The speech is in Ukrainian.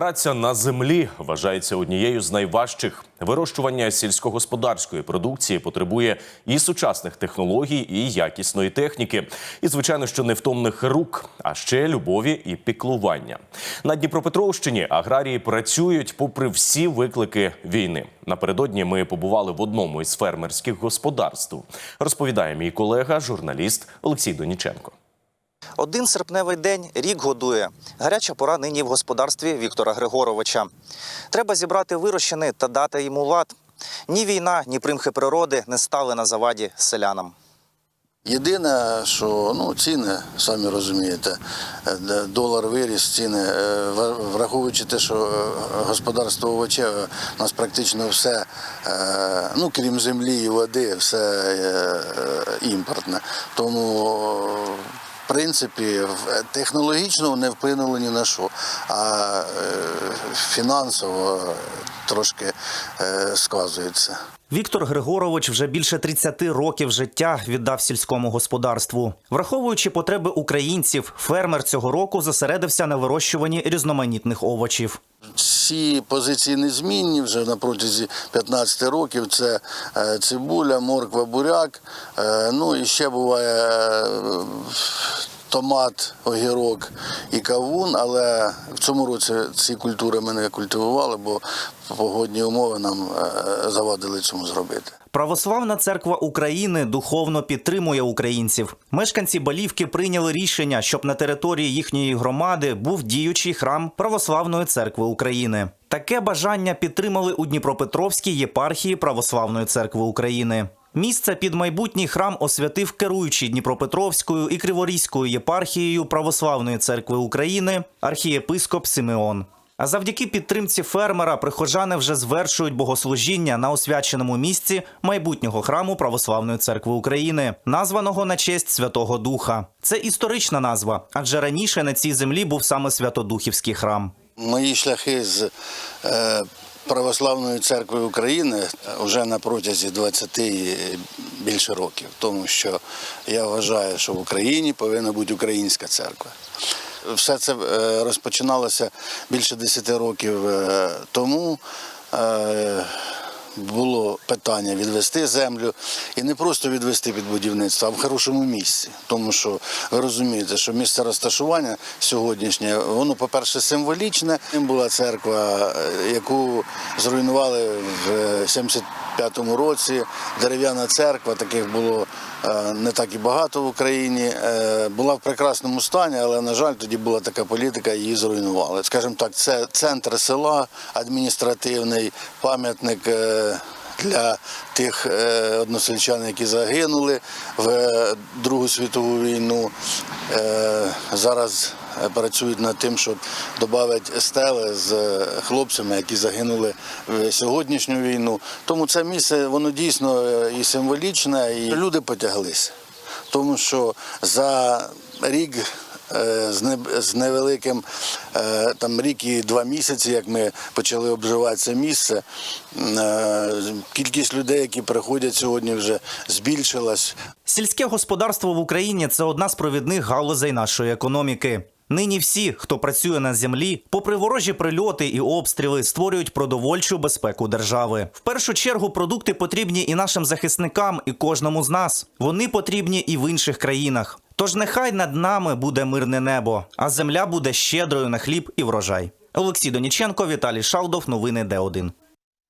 Праця на землі вважається однією з найважчих. Вирощування сільськогосподарської продукції потребує і сучасних технологій, і якісної техніки, і звичайно, що невтомних рук, а ще любові і піклування. На Дніпропетровщині аграрії працюють попри всі виклики війни. Напередодні ми побували в одному із фермерських господарств. Розповідає мій колега, журналіст Олексій Доніченко. Один серпневий день рік годує. Гаряча пора нині в господарстві Віктора Григоровича. Треба зібрати вирощений та дати йому лад. Ні війна, ні примхи природи не стали на заваді селянам. Єдине, що ну, ціни, самі розумієте, е, долар виріс, ціни, е, враховуючи те, що е, господарство овочеве, у нас практично все, ну крім землі і води, все імпортне. Тому, принципі, в- технологічно не вплинуло ні на що, а е, фінансово трошки е, сказується. Віктор Григорович вже більше 30 років життя віддав сільському господарству. Враховуючи потреби українців, фермер цього року зосередився на вирощуванні різноманітних овочів. Ці позиції незмінні вже на протязі 15 років. Це е, цибуля, морква, буряк. е, Ну і ще буває томат, огірок і кавун. Але в цьому році ці культури ми не культивували, бо погодні умови нам е, завадили цьому зробити. Православна церква України духовно підтримує українців. Мешканці Балівки прийняли рішення, щоб на території їхньої громади був діючий храм Православної церкви України. Таке бажання підтримали у Дніпропетровській єпархії Православної церкви України. Місце під майбутній храм освятив керуючий Дніпропетровською і Криворізькою єпархією Православної церкви України архієпископ Симеон. А завдяки підтримці фермера прихожани вже звершують богослужіння на освяченому місці майбутнього храму Православної церкви України, названого на честь Святого Духа. Це історична назва, адже раніше на цій землі був саме Святодухівський храм. Мої шляхи з е, Православної церкви України вже на протязі 20 і більше років, тому що я вважаю, що в Україні повинна бути українська церква. Все це е, розпочиналося більше 10 років е, тому. Е, було питання відвести землю і не просто відвести під будівництво, а в хорошому місці. Тому що ви розумієте, що місце розташування сьогоднішнє, воно, по-перше, символічне. Ним була церква, е, яку зруйнували в 75-му році. Дерев'яна церква, таких було е, не так і багато в Україні. Е, Була в прекрасному стані, але, на жаль, тоді була така політика, її зруйнували. Скажімо так, це центр села адміністративний, пам'ятник. е, Для тих е, односельчан, які загинули в е, Другу світову війну, Е, зараз е, працюють над тим, щоб додати стели з е, хлопцями, які загинули в сьогоднішню війну. Тому це місце воно дійсно е, і символічне, і люди потяглися. Тому що за рік е, з не- з невеликим е, там рік і два місяці, як ми почали обживати це місце, е, кількість людей, які приходять сьогодні, вже збільшилась. Сільське господарство в Україні це одна з провідних галузей нашої економіки. Нині всі, хто працює на землі, попри ворожі прильоти і обстріли, створюють продовольчу безпеку держави. В першу чергу продукти потрібні і нашим захисникам, і кожному з нас. Вони потрібні і в інших країнах. Тож нехай над нами буде мирне небо, а земля буде щедрою на хліб і врожай. Олексій Доніченко, Віталій Шалдов. Новини Д1.